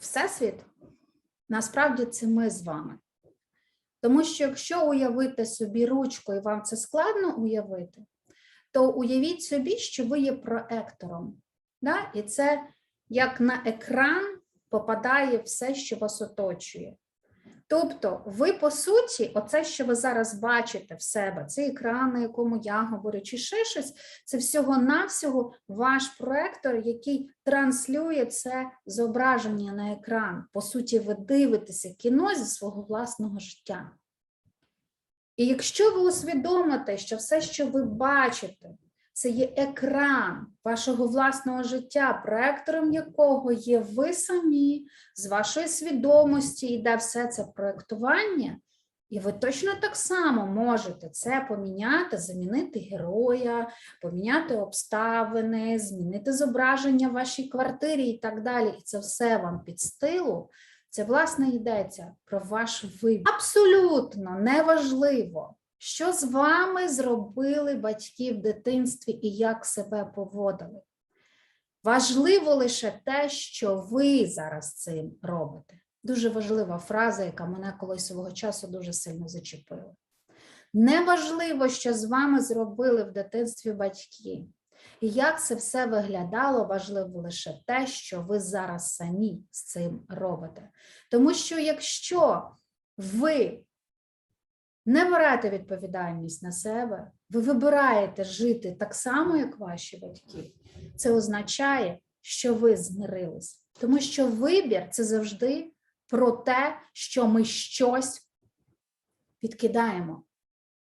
Всесвіт, насправді це ми з вами. Тому що якщо уявити собі ручку і вам це складно уявити, то уявіть собі, що ви є проектором. Да? І це як на екран попадає все, що вас оточує. Тобто, ви, по суті, оце, що ви зараз бачите в себе, цей екран, на якому я говорю, чи ще щось, це всього-навсього ваш проектор, який транслює це зображення на екран. По суті, ви дивитеся кіно зі свого власного життя. І якщо ви усвідомите, що все, що ви бачите, це є екран вашого власного життя, проектором якого є ви самі, з вашої свідомості йде все це проектування, і ви точно так само можете це поміняти, замінити героя, поміняти обставини, змінити зображення в вашій квартирі і так далі. І це все вам під стилу. Це, власне, йдеться про ваш вибір. Абсолютно неважливо, що з вами зробили батьки в дитинстві і як себе поводили. Важливо лише те, що ви зараз цим робите. Дуже важлива фраза, яка мене колись свого часу дуже сильно зачепила. Неважливо, що з вами зробили в дитинстві батьки. І як це все виглядало, важливо лише те, що ви зараз самі з цим робите. Тому що якщо ви не берете відповідальність на себе, ви вибираєте жити так само, як ваші батьки, це означає, що ви змирились. Тому що вибір це завжди про те, що ми щось відкидаємо.